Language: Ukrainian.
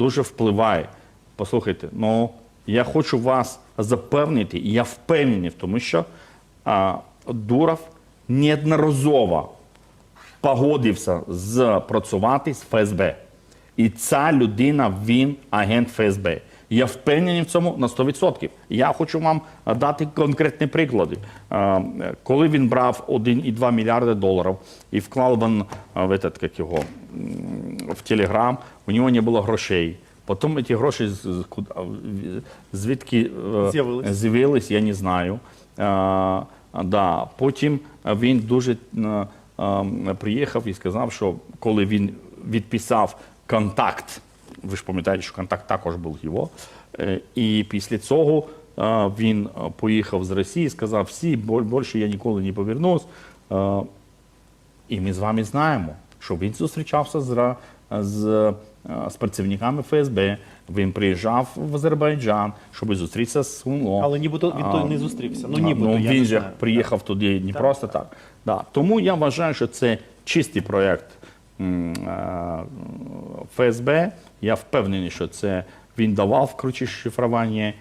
дуже впливає. Послухайте, ну я хочу вас запевнити, і я впевнений в тому, що а, Дуров неодноразово погодився з працювати з ФСБ. І ця людина, він агент ФСБ. Я впевнений в цьому на 100%. Я хочу вам дати конкретні приклади. Коли він брав 1,2 мільярди доларів і вклав в, этот, як його, в Телеграм, у нього не було грошей. Потім ці гроші звідки е, З'явились. я не знаю. А, да. Потім він дуже е, е, приїхав і сказав, що коли він відписав контакт, ви ж пам'ятаєте, що контакт також був його. е, І після цього е, він е, поїхав з Росії і сказав, всі, більше я ніколи не повернусь. Е, і ми з вами знаємо, що він зустрічався з, з, е, з працівниками ФСБ. Він приїжджав в Азербайджан, щоб зустрітися з УНО. Але нібито він то не зустрівся. Ну, А, нібито, я він же приїхав туди не просто так. Да. Тому я вважаю, що це чистий проєкт е, ФСБ. Я впевнений, що це він давав ключі шифрування,